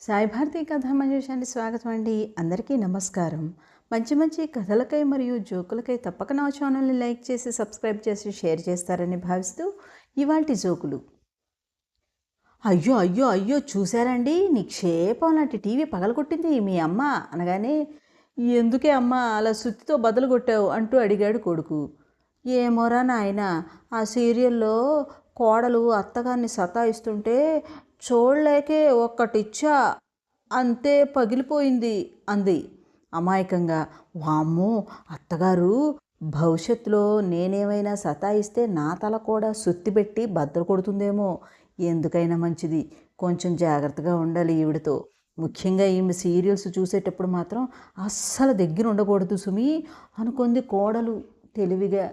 సాయిభారతి కథా మంజూషానికి స్వాగతం అండి. అందరికీ నమస్కారం. మంచి మంచి కథలకై మరియు జోకులకై తప్పక నా ఛానల్ని లైక్ చేసి సబ్స్క్రైబ్ చేసి షేర్ చేస్తారని భావిస్తూ ఇవాల్టి జోకులు. అయ్యో అయ్యో అయ్యో చూశారండి? నిక్షేపం లాంటి టీవీ పగలగొట్టింది మీ అమ్మ అనగానే ఎందుకే అమ్మ అలా సుత్తితో బదులు కొట్టావు? అంటూ అడిగాడు కొడుకు. ఏమోరా నాయన ఆ సీరియల్లో కోడలు అత్తగారిని సతాయిస్తుంటే చూడలేకే ఒక్కటిచ్చా అంతే పగిలిపోయింది అంది. అమాయకంగా వామ్మో అత్తగారు భవిష్యత్తులో నేనేమైనా సతాయిస్తే నా తల కూడా సుత్తిపెట్టి బద్దలు కొడుతుందేమో. ఎందుకైనా మంచిది. కొంచెం జాగ్రత్తగా ఉండాలి ఈవిడతో. ముఖ్యంగా ఈమె సీరియల్స్ చూసేటప్పుడు మాత్రం అస్సలు దగ్గర ఉండకూడదు సుమి అనుకుంది కోడలు తెలివిగా.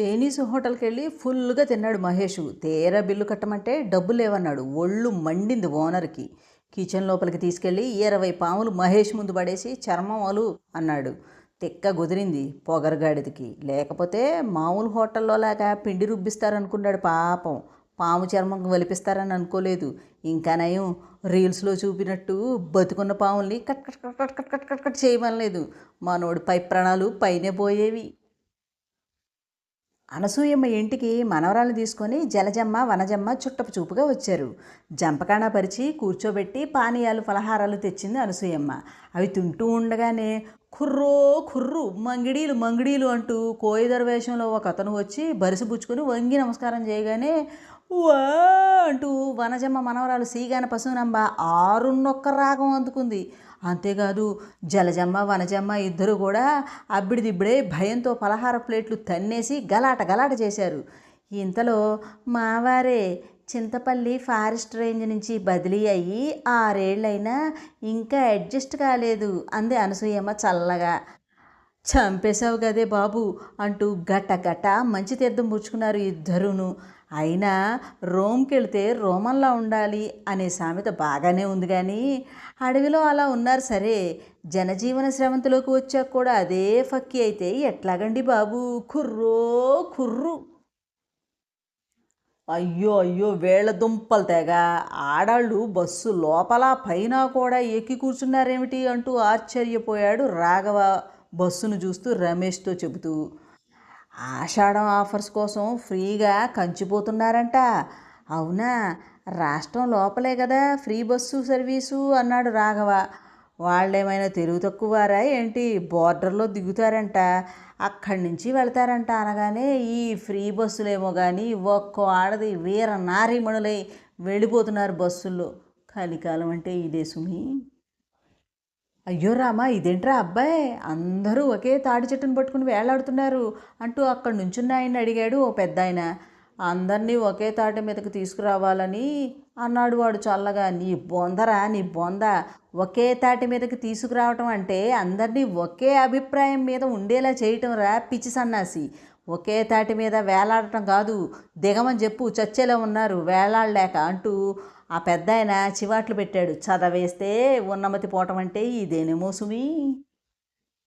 చైనీస్ హోటల్కి వెళ్ళి ఫుల్గా తిన్నాడు మహేష్. తేరా బిల్లు కట్టమంటే డబ్బు లేవన్నాడు. ఒళ్ళు మండింది ఓనర్కి. కిచెన్ లోపలికి తీసుకెళ్ళి ఇరవై పాములు మహేష్ ముందు పడేసి చర్మములు అన్నాడు. తెక్క కుదిరింది పొగరగాడిదికి. లేకపోతే మామూలు హోటల్లో లాగా పిండి రుబ్బిస్తారనుకున్నాడు పాపం. పాము చర్మం వలిపిస్తారని అనుకోలేదు. ఇంకా నయం. రీల్స్లో చూపినట్టు బతుకున్న పాముల్ని cut cut cut cut cut cut cut చేయమనలేదు. మనోడు పై ప్రాణాలు పైనే పోయేవి. అనసూయమ్మ ఇంటికి మనవరాలు తీసుకొని జలజమ్మ వనజమ్మ చుట్టపు చూపుగా వచ్చారు. జంపకాణ పరిచి కూర్చోబెట్టి పానీయాలు ఫలహారాలు తెచ్చింది అనసూయమ్మ. అవి తింటూ ఉండగానే కుర్రో కుర్రు మంగిడీలు మంగిడీలు అంటూ కోయిదర వేషంలో ఒక అతను వచ్చి బరిసిపుచ్చుకొని వంగి నమస్కారం చేయగానే వా అంటూ వనజమ్మ మనవరాలు సీగాన పశువునంబ ఆరున్నొక్క రాగం అందుకుంది. అంతేకాదు జలజమ్మ వనజమ్మ ఇద్దరు కూడా అబ్బిడిదిబ్బడే భయంతో పలహార ప్లేట్లు తన్నేసి గలాట గలాట చేశారు. ఇంతలో మావారే చింతపల్లి ఫారెస్ట్ రేంజ్ నుంచి బదిలీ అయ్యి ఆరేళ్ళైనా ఇంకా అడ్జస్ట్ కాలేదు అంది అనసూయమ్మ చల్లగా. చంపేశావు కదే బాబు అంటూ గట గట మంచి తీర్థం పుచ్చుకున్నారు ఇద్దరును. అయినా రోమ్కెళితే రోమంలా ఉండాలి అనే సామెత బాగానే ఉంది కానీ అడవిలో అలా ఉన్నారు సరే. జనజీవన శ్రవంతిలోకి వచ్చాక కూడా అదే ఫక్కి అయితే ఎట్లాగండి బాబు? కుర్రో కుర్రు. అయ్యో అయ్యో వేళ్ళ దుంపలు తెగ. ఆడాళ్ళు బస్సు లోపల పైన కూడా ఎక్కి కూర్చున్నారేమిటి అంటూ ఆశ్చర్యపోయాడు రాఘవ బస్సును చూస్తూ రమేష్తో చెబుతూ. ఆషాఢం ఆఫర్స్ కోసం ఫ్రీగా కంచిపోతున్నారంట. అవునా? రాష్ట్రం లోపలే కదా ఫ్రీ బస్సు సర్వీసు అన్నాడు రాఘవ. వాళ్ళేమైనా తెలుగు తక్కువారా ఏంటి? బోర్డర్లో దిగుతారంట. అక్కడి నుంచి వెళ్తారంట అనగానే ఈ ఫ్రీ బస్సులేమో కానీ ఒక్కో ఆడది వీర నారీమణులై వెళ్ళిపోతున్నారు బస్సుల్లో. కలికాలం అంటే ఇదే సుమి. అయ్యో రామా ఇదేంట్రా అబ్బాయి? అందరూ ఒకే తాడి చెట్టును పట్టుకుని వేలాడుతున్నారు అంటూ అక్కడ నుంచున్న ఆయన అడిగాడు ఓ పెద్ద ఆయన అందరినీ ఒకే తాటి మీదకి తీసుకురావాలని అన్నాడు వాడు చల్లగా నీ బొందరా నీ బొంద. ఒకే తాటి మీదకి తీసుకురావటం అంటే అందరినీ ఒకే అభిప్రాయం మీద ఉండేలా చేయటం రా పిచ్చి సన్నాసి. ఒకే తాటి మీద వేలాడటం కాదు దిగమని చెప్పు చచ్చేలా ఉన్నారు వేలాడలేక అంటూ ఆ పెద్ద ఆయన చివాట్లు పెట్టాడు. చదవేస్తే ఉన్నమతి పోవటం అంటే ఇదేనేమో సుమి?